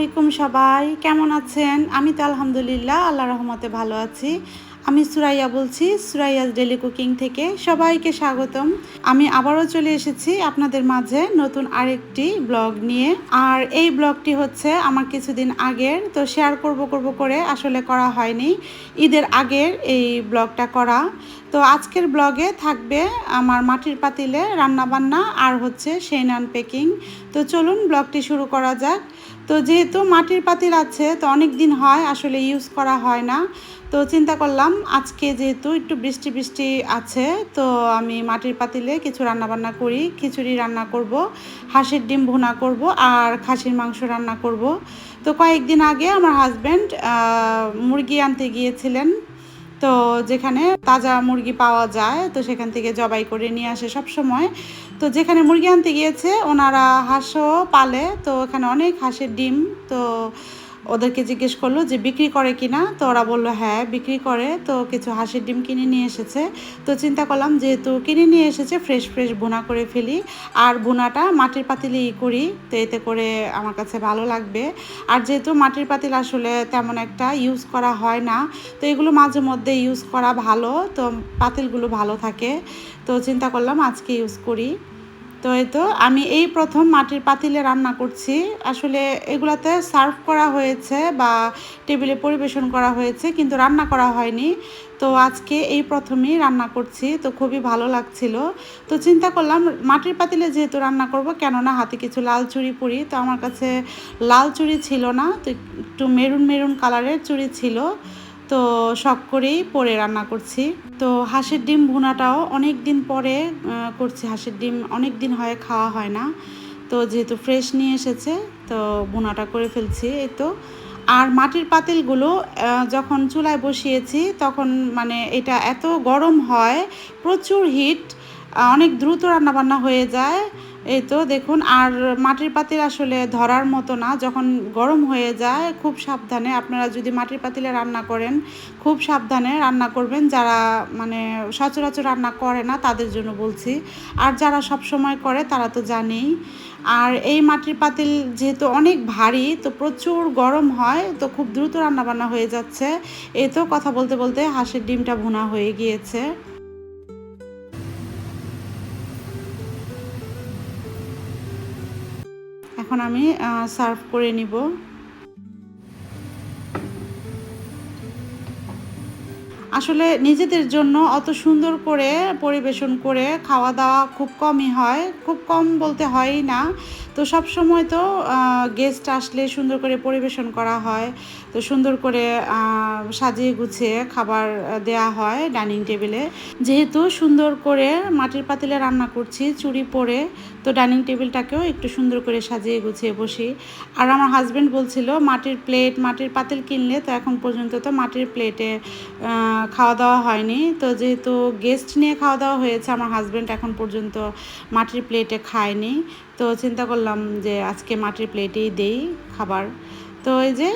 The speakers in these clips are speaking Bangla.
আলাইকুম সবাই, কেমন আছেন? আমি তো আলহামদুলিল্লাহ, আল্লাহ রহমতে ভালো আছি। আমি সুরাইয়া বলছি সুরাইয়াস ডেলি কুকিং থেকে সবাইকে স্বাগতম। আমি আবারও চলে এসেছি আপনাদের মাঝে নতুন আরেকটি ব্লগ নিয়ে। আর এই ব্লগটি হচ্ছে আমার কিছুদিন আগের, তো শেয়ার করব করব করে আসলে করা হয়নি। ঈদের আগের এই ব্লগটা করা। তো আজকের ব্লগে থাকবে আমার মাটির পাতিলে রান্নাবান্না আর হচ্ছে সেই নান পেকিং তো চলুন ব্লগটি শুরু করা যাক। তো যেহেতু মাটির পাতিল আছে, তো অনেক দিন হয় আসলে ইউজ করা হয় না। তো চিন্তা করলাম, আজকে যেহেতু একটু বৃষ্টি বৃষ্টি আছে, তো আমি মাটির পাতিলে কিছু রান্নাবান্না করি, খিচুড়ি রান্না করব, হাঁসের ডিম ভুনা করব, আর খাসির মাংস রান্না করব। তো কয়েকদিন আগে আমার হাজব্যান্ড মুরগি আনতে গিয়েছিলেন। তো যেখানে তাজা মুরগি পাওয়া যায়, তো সেখান থেকে জবাই করে নিয়ে আসে সব সময় তো যেখানে মুরগি আনতে গিয়েছে, ওনারা হাঁসও পালে, তো ওখানে অনেক হাঁসের ডিম, তো ওদেরকে জিজ্ঞেস করল যে, বিক্রি করে কিনা তো ওরা বলল হ্যাঁ বিক্রি করে। তো কিছু হাঁসের ডিম কিনে নিয়ে এসেছে। তো চিন্তা করলাম, যেহেতু কিনে নিয়ে এসেছে ফ্রেশ ফ্রেশ বোনা করে ফেলি। আর বোনাটা মাটির পাতিলেই করি, তো এতে করে আমার কাছে ভালো লাগবে। আর যেহেতু মাটির পাতিল আসলে তেমন একটা ইউজ করা হয় না, তো এগুলো মাঝে মধ্যে ইউজ করা ভালো, তো পাতিলগুলো ভালো থাকে। তো চিন্তা করলাম, আজকে ইউজ করি। তো এই তো, আমি এই প্রথম মাটির পাতিলে রান্না করছি। আসলে এগুলাতে সার্ভ করা হয়েছে বা টেবিলে পরিবেশন করা হয়েছে, কিন্তু রান্না করা হয়নি। তো আজকে এই প্রথমেই রান্না করছি, তো খুবই ভালো লাগছিল। তো চিন্তা করলাম, মাটির পাতিলে যেহেতু রান্না করব, কেননা হাতে কিছু লাল চুড়ি পরি, তো আমার কাছে লাল চুড়ি ছিল না, তো একটু মেরুন মেরুন কালারের চুড়ি ছিল। তো শখ করেই পরে রান্না করছি। তো হাঁসের ডিম ভুনাটাও অনেক দিন পরে করছি। হাঁসের ডিম অনেক দিন হয়, খাওয়া হয় না। তো যেহেতু ফ্রেশ নিয়ে এসেছে, তো ভুনাটা করে ফেলছি এই তো। আর মাটির পাতিলগুলো যখন চুলায় বসিয়েছি, তখন মানে এটা এত গরম হয়, প্রচুর হিট অনেক দ্রুত রান্নাবান্না হয়ে যায়। এই তো দেখুন, আর মাটির পাতিল আসলে ধরার মতো না, যখন গরম হয়ে যায়, খুব সাবধানে আপনারা যদি মাটির পাতিলে রান্না করেন, খুব সাবধানে রান্না করবেন। যারা মানে সচরাচর রান্না করে না, তাদের জন্য বলছি। আর যারা সব সময় করে, তারা তো জানেই। আর এই মাটির পাতিল যেহেতু অনেক ভারী, তো প্রচুর গরম হয়, তো খুব দ্রুত রান্নাবান্না হয়ে যাচ্ছে। এই তো কথা বলতে বলতে হাঁসের ডিমটা ভুনা হয়ে গিয়েছে। এখন আমি সার্ভ করে নিব। আসলে নিজেদের জন্য অত সুন্দর করে পরিবেশন করে খাওয়া দাওয়া খুব কমই হয়, খুব কম বলতে হয়ই না। তো সব সময় তো গেস্ট আসলে সুন্দর করে পরিবেশন করা হয়। তো সুন্দর করে সাজিয়ে গুছিয়ে খাবার দেয়া হয় ডাইনিং টেবিলে। যেহেতু সুন্দর করে মাটির পাতিলে রান্না করছি, চুরি পরে, তো ডাইনিং টেবিলটাকেও একটু সুন্দর করে সাজিয়ে গুছিয়ে বসি। আর আমার হাজব্যান্ড বলছিল, মাটির প্লেট মাটির পাতিল কিনলে তো এখন পর্যন্ত তো মাটির প্লেটে খাওয়া দাওয়া হয়নি। তো যেহেতু গেস্ট নিয়ে খাওয়া দাওয়া হয়েছে, আমার হাজব্যান্ড এখন পর্যন্ত মাটির প্লেটে খায়নি। তো চিন্তা করলাম যে আজকে মাটির প্লেটেই দেই খাবার। তো এই যে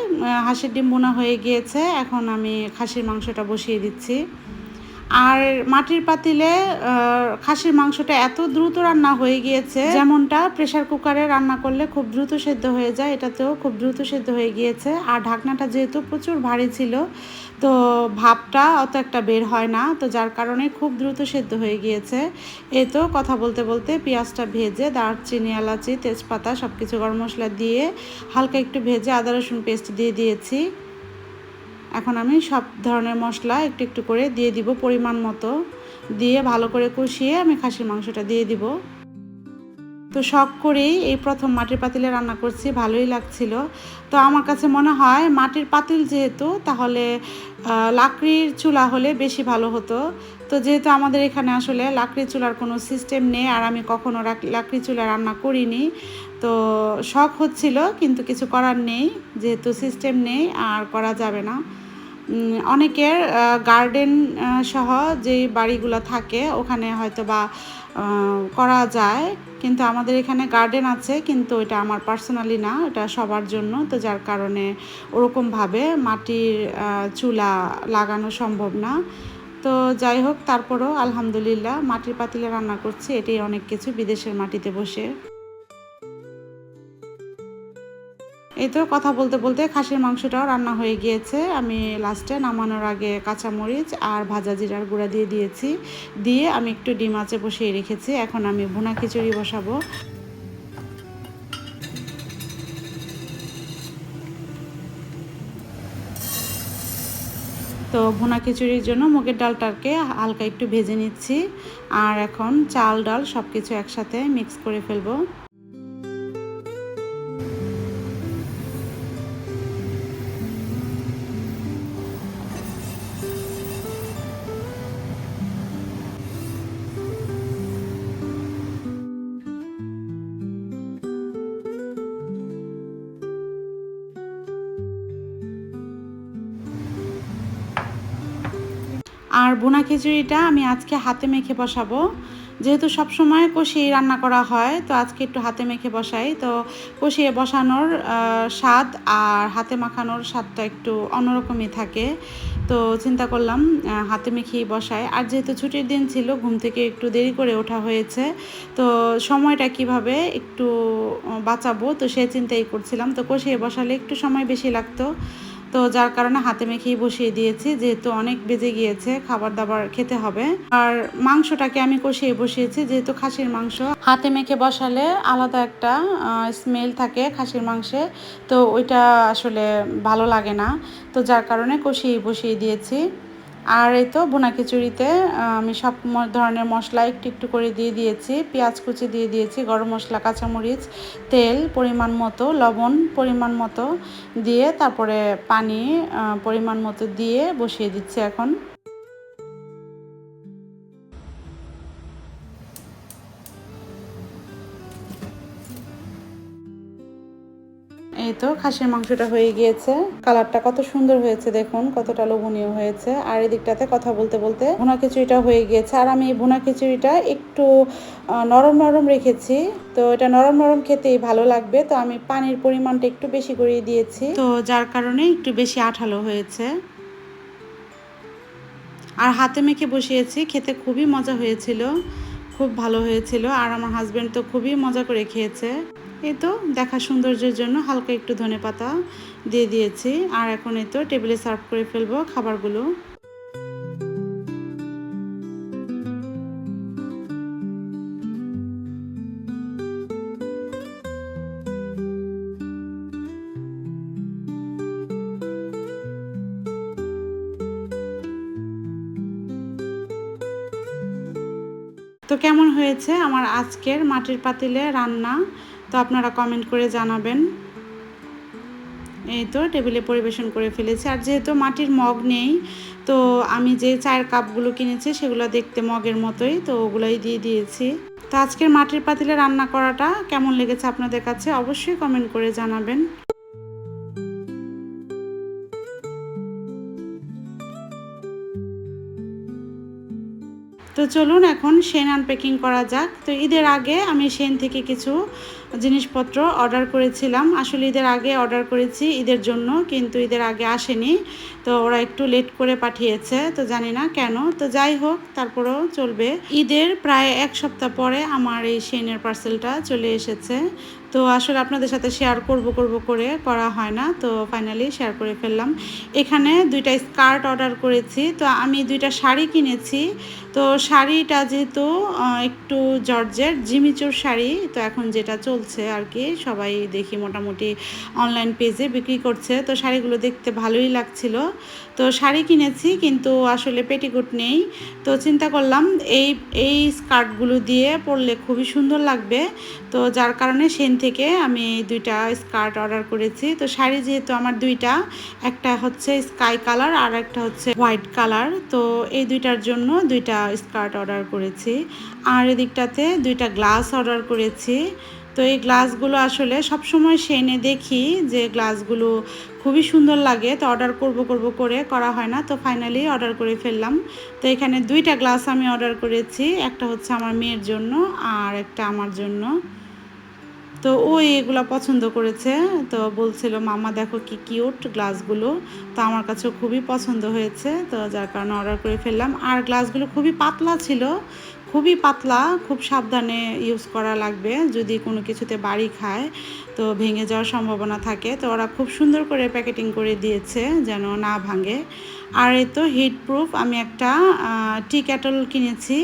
হাঁসের ডিম বোনা হয়ে গিয়েছে, এখন আমি খাসির মাংসটা বসিয়ে দিচ্ছি। আর মাটির পাতিলে খাসির মাংসটা এত দ্রুত রান্না হয়ে গিয়েছে। যেমনটা প্রেশার কুকারে রান্না করলে খুব দ্রুত সেদ্ধ হয়ে যায়, এটাতেও খুব দ্রুত সেদ্ধ হয়ে গিয়েছে। আর ঢাকনাটা যেহেতু প্রচুর ভারী ছিল, তো ভাবটা অত একটা বের হয় না, তো যার কারণে খুব দ্রুত সেদ্ধ হয়ে গিয়েছে। এ তো কথা বলতে বলতে পেঁয়াজটা ভেজে, দারচিনি, এলাচি, তেজপাতা সব কিছু গরম মশলা দিয়ে হালকা একটু ভেজে আদা, রসুন পেস্ট দিয়ে দিয়েছি। এখন আমি সব ধরনের মশলা একটু একটু করে দিয়ে দিব পরিমাণ মতো। দিয়ে ভালো করে কষিয়ে আমি খাসির মাংসটা দিয়ে দিব। তো শখ করেই এই প্রথম মাটির পাতিলে রান্না করছি, ভালোই লাগছিল। তো আমার কাছে মনে হয় মাটির পাতিল যেহেতু, তাহলে লাকড়ির চুলা হলে বেশি ভালো হতো। তো যেহেতু আমাদের এখানে আসলে লাকড়ি চুলার কোনো সিস্টেম নেই, আর আমি কখনো লাকড়ি চুলা রান্না করিনি। তো শখ হচ্ছিল, কিন্তু কিছু করার নেই, যেহেতু সিস্টেম নেই, আর করা যাবে না। অনেকের গার্ডেন সহ যে বাড়িগুলো থাকে, ওখানে হয়তো বা করা যায়। কিন্তু আমাদের এখানে গার্ডেন আছে, কিন্তু এটা আমার পার্সোনালি না এটা সবার জন্য। তো যার কারণে ওরকমভাবে মাটির চুলা লাগানো সম্ভব না। তো যাই হোক, তারপরেও আলহামদুলিল্লাহ, মাটির পাতিলে রান্না করছি, এটাই অনেক কিছু বিদেশের মাটিতে বসে। এই তো কথা বলতে বলতে খাসির মাংসটাও রান্না হয়ে গিয়েছে। আমি লাস্টে নামানোর আগে কাঁচামরিচ আর ভাজা জিরার গুঁড়া দিয়ে দিয়েছি। দিয়ে আমি একটু ডিম আঁচে বসিয়ে রেখেছি। এখন আমি ভুনা খিচুড়ি বসাবো। তো ভুনা খিচুড়ির জন্য মুগের ডালটাকে হালকা একটু ভেজে নিচ্ছি। আর এখন চাল, ডাল সব কিছু একসাথে মিক্স করে ফেলব। আর বোনা খিচুড়িটা আমি আজকে হাতে মেখে বসাবো। যেহেতু সব সময় কষিয়ে রান্না করা হয়, তো আজকে একটু হাতে মেখে বসাই। তো কষিয়ে বসানোর স্বাদ আর হাতে মাখানোর স্বাদটা একটু অন্যরকমই থাকে। তো চিন্তা করলাম হাতে মেখেই বসাই। আর যেহেতু ছুটির দিন ছিল, ঘুম থেকে একটু দেরি করে ওঠা হয়েছে, তো সময়টা কীভাবে একটু বাঁচাবো? তো সে চিন্তাই করছিলাম। তো কষিয়ে বসালে একটু সময় বেশি লাগতো। তো যার কারণে হাতে মেখেই বসিয়ে দিয়েছি, যেহেতু অনেক বেজে গিয়েছে খাবার দাবার খেতে হবে। আর মাংসটাকে আমি কষিয়ে বসিয়েছি, যেহেতু খাসির মাংস। হাতে মেখে বসালে আলাদা একটা স্মেল থাকে খাসির মাংসে, তো ওইটা আসলে ভালো লাগে না। তো যার কারণে কষিয়ে বসিয়ে দিয়েছি। আর এই তো বোনা খিচুড়িতে আমি সব ধরনের মশলা একটু একটু করে দিয়ে দিয়েছি। পেঁয়াজ কুচি দিয়ে দিয়েছি, গরম মশলা, কাঁচামরিচ, তেল পরিমাণ মতো, লবণ পরিমাণ মতো দিয়ে তারপরে পানি পরিমাণ মতো দিয়ে বসিয়ে দিচ্ছি এখন। এই তো খাসির মাংসটা হয়ে গিয়েছে। কালারটা কত সুন্দর হয়েছে দেখুন, কতটা লোভনীয় হয়েছে। আর এদিকটাতে কথা বলতে বলতে ভুনা খিচুড়িটা হয়ে গিয়েছে। আর আমি এই ভুনা খিচুড়িটা একটু নরম নরম রেখেছি। তো এটা নরম নরম খেতেই ভালো লাগবে। তো আমি পানির পরিমাণটা একটু বেশি করে দিয়েছি। তো যার কারণে একটু বেশি আঠালো হয়েছে। আর হাতে মেখে বসিয়েছি। খেতে খুবই মজা হয়েছিল। খুব ভালো হয়েছিল। আর আমার হাজব্যান্ড তো খুবই মজা করে খেয়েছে। এই তো, দেখা সৌন্দর্যের জন্য হালকা একটু ধনে পাতা দিয়ে দিয়েছি। আর এখন এই তো টেবিলে সার্ভ করে ফেলব খাবারগুলো। তো কেমন হয়েছে আমার আজকের মাটির পাতিলে রান্না? তো আপনারা কমেন্ট করে জানাবেন। এই তো টেবিলে পরিবেশন করে ফেলেছি। আর যেহেতু মাটির মগ নেই, তো আমি যে চায়ের কাপগুলো কিনেছি সেগুলো দেখতে মগের মতোই, তো ওগুলোই দিয়ে দিয়েছি। তো আজকের মাটির পাতিলে রান্না করাটা কেমন লেগেছে আপনাদের কাছে অবশ্যই কমেন্ট করে জানাবেন। তো চলুন এখন সেন আনপ্যাকিং করা যাক। তো ঈদের আগে আমি সেন থেকে কিছু জিনিসপত্র অর্ডার করেছিলাম। আসলে ঈদের আগে অর্ডার করেছি ঈদের জন্য, কিন্তু ঈদের আগে আসেনি। তো ওরা একটু লেট করে পাঠিয়েছে, তো জানি না কেন। তো যাই হোক, তারপরেও চলবে। ঈদের প্রায় এক সপ্তাহ পরে আমার এই সেনের পার্সেলটা চলে এসেছে। তো আসলে আপনাদের সাথে শেয়ার করব করব করে করা হয় না। তো ফাইনালি শেয়ার করে ফেললাম। এখানে দুইটা স্কার্ট অর্ডার করেছি। তো আমি দুইটা শাড়ি কিনেছি। তো শাড়িটা যেহেতু একটু জর্জের, জিমিচুর শাড়ি, তো এখন যেটা চলছে আর কি সবাই দেখি মোটামুটি অনলাইন পেজে বিক্রি করছে, তো শাড়িগুলো দেখতে ভালোই লাগছিল। তো শাড়ি কিনেছি, কিন্তু আসলে পেটিকোট নেই, তো চিন্তা করলাম এই এই স্কার্টগুলো দিয়ে পরলে খুবই সুন্দর লাগবে। তো যার কারণে সেন থেকে আমি দুইটা স্কার্ট অর্ডার করেছি। তো শাড়ি যেহেতু আমার দুইটা, একটা হচ্ছে স্কাই কালার আর একটা হচ্ছে হোয়াইট কালার তো এই দুইটার জন্য দুইটা স্কার্ট অর্ডার করেছি। আর এদিকটাতে দুইটা গ্লাস অর্ডার করেছি। তো এই গ্লাসগুলো আসলে সব সবসময় সেনে দেখি যে গ্লাসগুলো খুবই সুন্দর লাগে। তো অর্ডার করব করব করে করা হয় না। তো ফাইনালি অর্ডার করে ফেললাম। তো এখানে দুইটা গ্লাস আমি অর্ডার করেছি। একটা হচ্ছে আমার মেয়ের জন্য আর একটা আমার জন্য। তো ও এগুলো পছন্দ করেছে, তো বলছিল, মামা দেখো কি কিউট গ্লাসগুলো তো আমার কাছেও খুবই পছন্দ হয়েছে, তো যার কারণে অর্ডার করে ফেললাম। আর গ্লাসগুলো খুবই পাতলা ছিল, খুবই পাতলা, খুব সাবধানে ইউজ করা লাগবে যদি কোনো কিছুতে বাড়ি খায়, তো ভেঙে যাওয়ার সম্ভাবনা থাকে। তো ওরা খুব সুন্দর করে প্যাকেটিং করে দিয়েছে যেন না ভাঙে। আর এই তো হিট প্রুফ আমি একটা টি ক্যাটল কিনেছি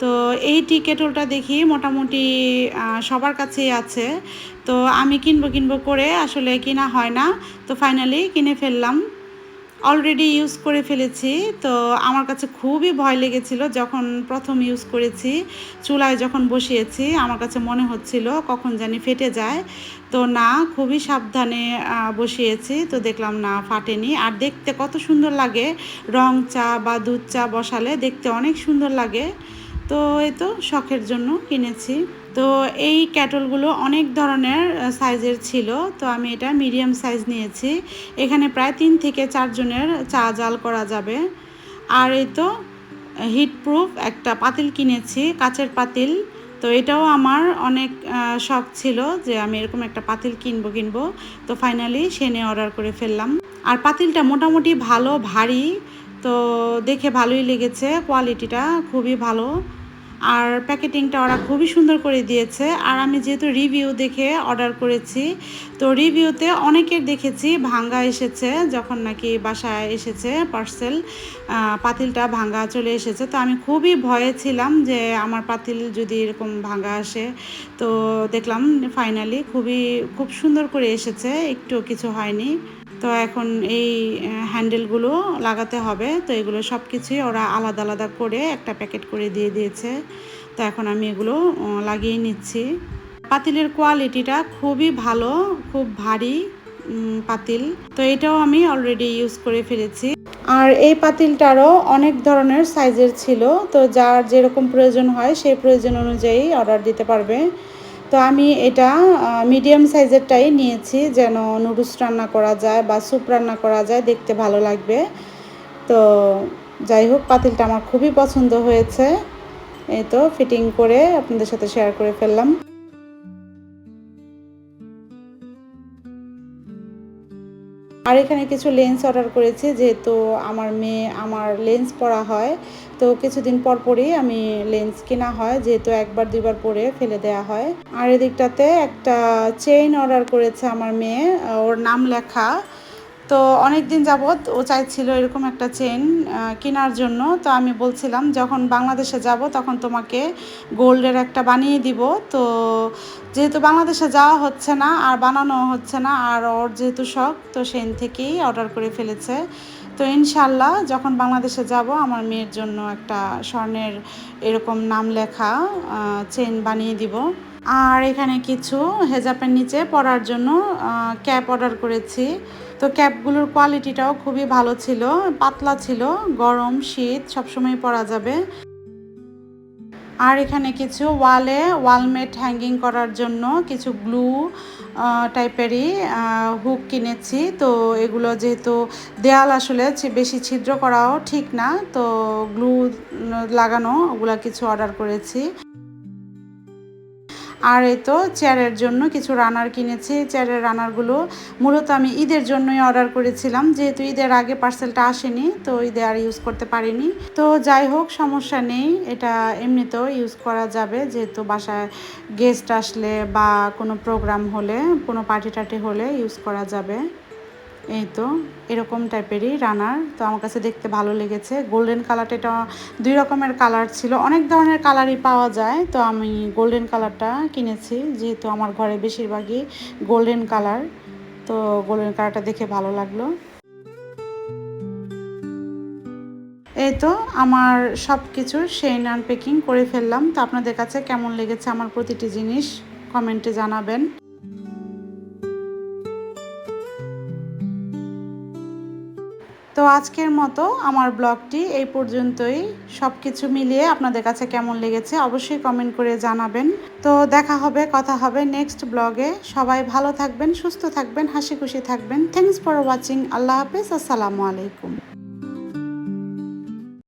তো এই টি কেটলটা দেখি মোটামুটি সবার কাছেই আছে। তো আমি কিনবো কিনবো করে আসলে কিনা হয় না। তো ফাইনালি কিনে ফেললাম। অলরেডি ইউজ করে ফেলেছি। তো আমার কাছে খুবই ভয় লেগেছিল যখন প্রথম ইউজ করেছি। চুলায় যখন বসিয়েছি, আমার কাছে মনে হচ্ছিল কখন জানি ফেটে যায়। তো না, খুবই সাবধানে বসিয়েছি। তো দেখলাম না, ফাটেনি। আর দেখতে কত সুন্দর লাগে। রং চা বা দুধ চা বসালে দেখতে অনেক সুন্দর লাগে। তো এই তো শখের জন্য কিনেছি। তো এই ক্যাটলগুলো অনেক ধরনের সাইজের ছিল। তো আমি এটা মিডিয়াম সাইজ নিয়েছি। এখানে প্রায় তিন থেকে চারজনের চা জাল করা যাবে। আর এই তো হিটপ্রুফ একটা পাতিল কিনেছি, কাচের পাতিল। তো এটাও আমার অনেক শখ ছিল যে আমি এরকম একটা পাতিল কিনবো কিনবো। তো ফাইনালি সেনে অর্ডার করে ফেললাম। আর পাতিলটা মোটামুটি ভালো, ভারী। তো দেখে ভালোই লেগেছে কোয়ালিটিটা খুবই ভালো। আর প্যাকেটিংটা ওরা খুবই সুন্দর করে দিয়েছে। আর আমি যেহেতু রিভিউ দেখে অর্ডার করেছি, তো রিভিউতে অনেকের দেখেছি ভাঙ্গা এসেছে, যখন নাকি বাসায় এসেছে পার্সেল পাতিলটা ভাঙ্গা চলে এসেছে। তো আমি খুবই ভয়ে ছিলাম যে আমার পাতিল যদি এরকম ভাঙ্গা আসে, তো দেখলাম ফাইনালি খুবই, খুব সুন্দর করে এসেছে, একটু কিছু হয়নি। তো এখন এই হ্যান্ডেলগুলো লাগাতে হবে। তো এগুলো সব কিছুই ওরা আলাদা আলাদা করে একটা প্যাকেট করে দিয়ে দিয়েছে। তো এখন আমি এগুলো লাগিয়ে নিচ্ছি। পাতিলের কোয়ালিটিটা খুবই ভালো, খুব ভারী পাতিল। তো এটাও আমি অলরেডি ইউজ করে ফেলেছি। আর এই পাতিলটারও অনেক ধরনের সাইজের ছিল। তো যার যেরকম প্রয়োজন হয়, সেই প্রয়োজন অনুযায়ী অর্ডার দিতে পারবে। তো আমি এটা মিডিয়াম সাইজেরটাই নিয়েছি যেন নুডলস রান্না করা যায় বা স্যুপ রান্না করা যায়, দেখতে ভালো লাগবে। তো যাই হোক, পাতিলটা আমার খুবই পছন্দ হয়েছে। এই তো ফিটিং করে আপনাদের সাথে শেয়ার করে ফেললাম। আর এখানে কিছু লেন্স অর্ডার করেছি, যেহেতু আমার মেয়ে, আমার লেন্স পরা হয়, তো কিছুদিন পর পরই আমি লেন্স কেনা হয়, যেহেতু একবার দুইবার পরে ফেলে দেয়া হয়। আর এদিকটাতে একটা চেইন অর্ডার করেছে আমার মেয়ে, ওর নাম লেখা। তো অনেক দিন যাবৎ ও চাইছিল এরকম একটা চেন কেনার জন্য। তো আমি বলছিলাম, যখন বাংলাদেশে যাব, তখন তোমাকে গোল্ডের একটা বানিয়ে দিব। তো যেহেতু বাংলাদেশে যাওয়া হচ্ছে না, আর বানানো হচ্ছে না, আর ওর যেহেতু শখ, তো সেন থেকেই অর্ডার করে ফেলেছে। তো ইনশাল্লাহ যখন বাংলাদেশে যাব, আমার মেয়ের জন্য একটা স্বর্ণের এরকম নাম লেখা চেন বানিয়ে দিব। আর এখানে কিছু হেজাপের নিচে পরার জন্য ক্যাপ অর্ডার করেছি। তো ক্যাপগুলোর কোয়ালিটিটাও খুবই ভালো ছিল, পাতলা ছিল, গরম, শীত সবসময় পরা যাবে। আর এখানে কিছু ওয়ালে, ওয়ালমেট হ্যাঙ্গিং করার জন্য কিছু গ্লু টাইপেরই হুক কিনেছি। তো এগুলো যেহেতু দেয়াল আসলে বেশি ছিদ্র করাও ঠিক না, তো গ্লু লাগানো, ওগুলো কিছু অর্ডার করেছি। আর এই তো চেয়ারের জন্য কিছু রানার কিনেছি। চেয়ারের রানারগুলো মূলত আমি ঈদের জন্যই অর্ডার করেছিলাম। যেহেতু ঈদের আগে পার্সেলটা আসেনি, তো ঈদে আর ইউজ করতে পারিনি। তো যাই হোক, সমস্যা নেই। এটা এমনিতেও ইউজ করা যাবে। যেহেতু বাসায় গেস্ট আসলে বা কোনো প্রোগ্রাম হলে, কোনো পার্টি টার্টি হলে ইউজ করা যাবে। এই তো, এরকম টাইপেরই রানার। তো আমার কাছে দেখতে ভালো লেগেছে। গোল্ডেন কালারটা এটা দুই রকমের কালার ছিল। অনেক ধরনের কালারই পাওয়া যায়। তো আমি গোল্ডেন কালারটা কিনেছি, যেহেতু আমার ঘরে বেশিরভাগই গোল্ডেন কালার তো গোল্ডেন কালারটা দেখে ভালো লাগল। এই তো, আমার সব কিছুর সেই আনপ্যাকিং করে ফেললাম। তো আপনাদের কাছে কেমন লেগেছে আমার প্রতিটি জিনিস? কমেন্টে জানাবেন। তো আজকের মতো আমার ব্লগটি এই পর্যন্তই। সব কিছু মিলিয়ে আপনাদের কাছে কেমন লেগেছে অবশ্যই কমেন্ট করে জানাবেন। তো দেখা হবে, কথা হবে নেক্সট ব্লগে সবাই ভালো থাকবেন, সুস্থ থাকবেন, হাসি খুশি থাকবেন। থ্যাংকস ফর ওয়াচিং আল্লাহ হাফেজ, আসসালামু আলাইকুম।